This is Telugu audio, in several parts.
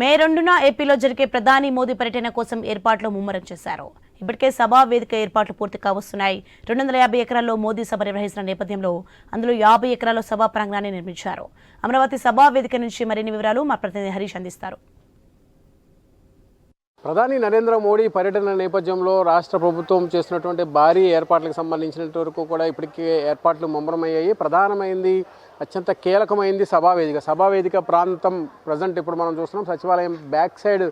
మే రెండున ఏపీలో జరిగే ప్రధాని మోదీ పర్యటన కోసం ఏర్పాట్లు ముమ్మరం చేశారు. ఇప్పటికే సభా వేదిక ఏర్పాట్లు పూర్తి కావస్తున్నాయి. రెండు వందల యాభై ఎకరాల్లో మోదీ సభ నిర్వహిస్తున్న నేపథ్యంలో అందులో యాభై ఎకరాల్లో సభా ప్రాంగణాన్ని నిర్మించారు. అమరావతి సభా వేదిక నుంచి మరిన్ని వివరాలు మా ప్రతినిధి హరీష్ అందిస్తారు. ప్రధాని నరేంద్ర మోడీ పర్యటన నేపథ్యంలో రాష్ట్ర ప్రభుత్వం చేసినటువంటి భారీ ఏర్పాట్లకు సంబంధించినంత వరకు కూడా ఇప్పటికే ఏర్పాట్లు ముమ్మరమయ్యాయి. ప్రధానమైంది అత్యంత కీలకమైంది సభావేదిక సభావేదిక ప్రాంతం ప్రజెంట్ ఇప్పుడు మనం చూస్తున్నాం. సచివాలయం బ్యాక్ సైడ్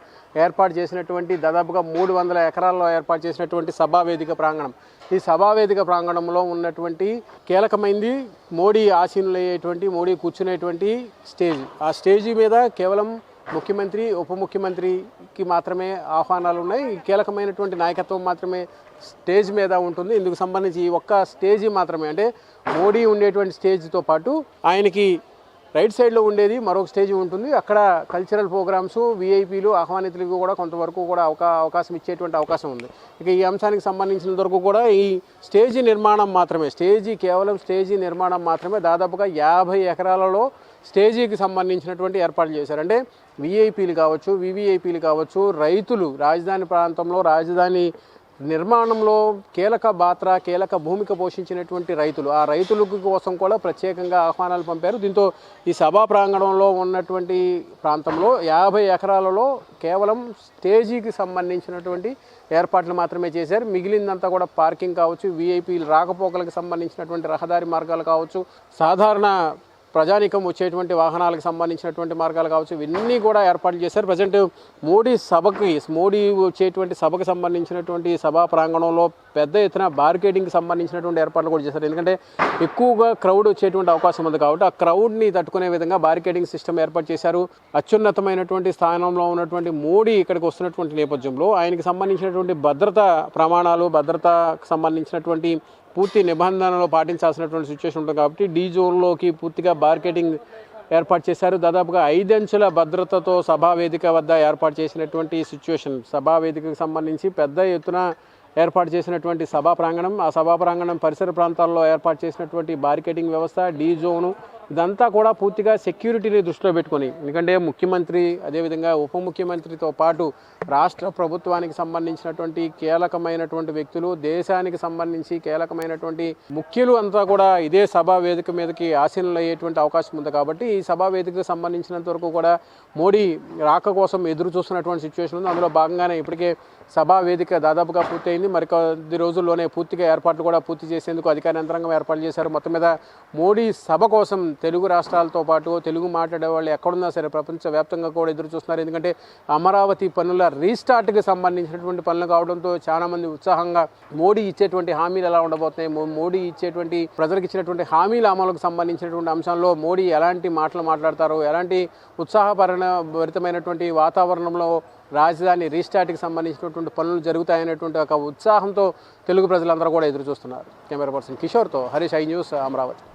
ఏర్పాటు చేసినటువంటి దాదాపుగా మూడు వందల ఎకరాల్లో ఏర్పాటు చేసినటువంటి సభావేదిక ప్రాంగణం. ఈ సభావేదిక ప్రాంగణంలో ఉన్నటువంటి కీలకమైంది మోడీ ఆసీనులయ్యేటువంటి మోడీ కూర్చునేటువంటి స్టేజ్. ఆ స్టేజీ మీద కేవలం ముఖ్యమంత్రి ఉప ముఖ్యమంత్రికి మాత్రమే ఆహ్వానాలు ఉన్నాయి. కీలకమైనటువంటి నాయకత్వం మాత్రమే స్టేజ్ మీద ఉంటుంది. ఇందుకు సంబంధించి ఈ ఒక్క స్టేజీ మాత్రమే. అంటే మోడీ ఉండేటువంటి స్టేజ్తో పాటు ఆయనకి రైట్ సైడ్లో ఉండేది మరొక స్టేజ్ ఉంటుంది. అక్కడ కల్చరల్ ప్రోగ్రామ్స్ విఐపీలు ఆహ్వానితులకు కూడా కొంతవరకు కూడా అవకా అవకాశం ఇచ్చేటువంటి అవకాశం ఉంది. ఇక ఈ అంశానికి సంబంధించిన వరకు కూడా ఈ స్టేజీ నిర్మాణం మాత్రమే స్టేజీ కేవలం స్టేజీ నిర్మాణం మాత్రమే. దాదాపుగా యాభై ఎకరాలలో స్టేజీకి సంబంధించినటువంటి ఏర్పాట్లు చేశారంటే విఐపీలు కావచ్చు వివిఐపీలు కావచ్చు రైతులు రాజధాని ప్రాంతంలో రాజధాని నిర్మాణంలో కీలక పాత్ర కీలక భూమిక పోషించినటువంటి రైతులు. ఆ రైతుల కోసం కూడా ప్రత్యేకంగా ఆహ్వానాలు పంపారు. దీంతో ఈ సభా ప్రాంగణంలో ఉన్నటువంటి ప్రాంతంలో యాభై ఎకరాలలో కేవలం స్టేజీకి సంబంధించినటువంటి ఏర్పాట్లు మాత్రమే చేశారు. మిగిలిందంతా కూడా పార్కింగ్ కావచ్చు వీఐపీలు రాకపోకలకు సంబంధించినటువంటి రహదారి మార్గాలు కావచ్చు సాధారణ ప్రజానికం వచ్చేటువంటి వాహనాలకు సంబంధించినటువంటి మార్గాలు కావచ్చు ఇవన్నీ కూడా ఏర్పాట్లు చేశారు. ప్రజెంట్ మోడీ సభకి మోడీ వచ్చేటువంటి సభకు సంబంధించినటువంటి సభా ప్రాంగణంలో పెద్ద ఎత్తున బార్కెటింగ్కి సంబంధించినటువంటి ఏర్పాట్లు కూడా చేశారు. ఎందుకంటే ఎక్కువగా క్రౌడ్ వచ్చేటువంటి అవకాశం ఉంది కాబట్టి ఆ క్రౌడ్ని తట్టుకునే విధంగా బార్కెటింగ్ సిస్టమ్ ఏర్పాటు చేశారు. అత్యున్నతమైనటువంటి స్థానంలో ఉన్నటువంటి మోడీ ఇక్కడికి వస్తున్నటువంటి నేపథ్యంలో ఆయనకి సంబంధించినటువంటి భద్రతా ప్రమాణాలు భద్రతకు సంబంధించినటువంటి పూర్తి నిబంధనలు పాటించాల్సినటువంటి సిచ్యువేషన్ ఉంటుంది కాబట్టి డీ జోన్లోకి పూర్తిగా బార్కెటింగ్ ఏర్పాటు చేశారు. దాదాపుగా ఐదంచెల భద్రతతో సభా వేదిక వద్ద ఏర్పాటు చేసినటువంటి సిచ్యువేషన్ సభా వేదికకు సంబంధించి పెద్ద ఎత్తున ఏర్పాటు చేసినటువంటి సభా ప్రాంగణం ఆ సభా ప్రాంగణం పరిసర ప్రాంతాల్లో ఏర్పాటు చేసినటువంటి మార్కెటింగ్ వ్యవస్థ డీ జోను ఇదంతా కూడా పూర్తిగా సెక్యూరిటీని దృష్టిలో పెట్టుకొని ఎందుకంటే ముఖ్యమంత్రి అదేవిధంగా ఉప ముఖ్యమంత్రితో పాటు రాష్ట్ర ప్రభుత్వానికి సంబంధించినటువంటి కీలకమైనటువంటి వ్యక్తులు దేశానికి సంబంధించి కీలకమైనటువంటి ముఖ్యులు అంతా కూడా ఇదే సభా వేదిక మీదకి ఆశీనలు అయ్యేటువంటి అవకాశం ఉంది కాబట్టి ఈ సభా వేదికకు సంబంధించినంత వరకు కూడా మోడీ రాక కోసం ఎదురు చూస్తున్నటువంటి సిచ్యువేషన్ ఉంది. అందులో భాగంగానే ఇప్పటికే సభా వేదిక దాదాపుగా పూర్తయింది. అయింది మరికొద్ది రోజుల్లోనే పూర్తిగా ఏర్పాట్లు కూడా పూర్తి చేసేందుకు అధికార యంత్రాంగం ఏర్పాటు చేశారు. మొత్తం మీద మోడీ సభ కోసం తెలుగు రాష్ట్రాలతో పాటు తెలుగు మాట్లాడే వాళ్ళు ఎక్కడున్నా సరే ప్రపంచవ్యాప్తంగా కూడా ఎదురు చూస్తున్నారు. ఎందుకంటే అమరావతి పనుల రీస్టార్ట్కి సంబంధించినటువంటి పనులు కావడంతో చాలామంది ఉత్సాహంగా మోడీ ఇచ్చేటువంటి హామీలు ఎలా ఉండబోతున్నాయి మో- మోడీ ఇచ్చేటువంటి ప్రజలకు ఇచ్చినటువంటి హామీల అమలుకు సంబంధించినటువంటి అంశంలో మోడీ ఎలాంటి మాటలు మాట్లాడతారు ఎలాంటి ఉత్సాహపరణ భరితమైనటువంటి వాతావరణంలో రాజధాని రీస్టార్ట్కి సంబంధించినటువంటి పనులు జరుగుతాయనేటువంటి ఒక ఉత్సాహంతో తెలుగు ప్రజలందరూ కూడా ఎదురు చూస్తున్నారు. కెమెరా పర్సన్ కిషోర్తో హరీష్ ఐ న్యూస్ అమరావతి.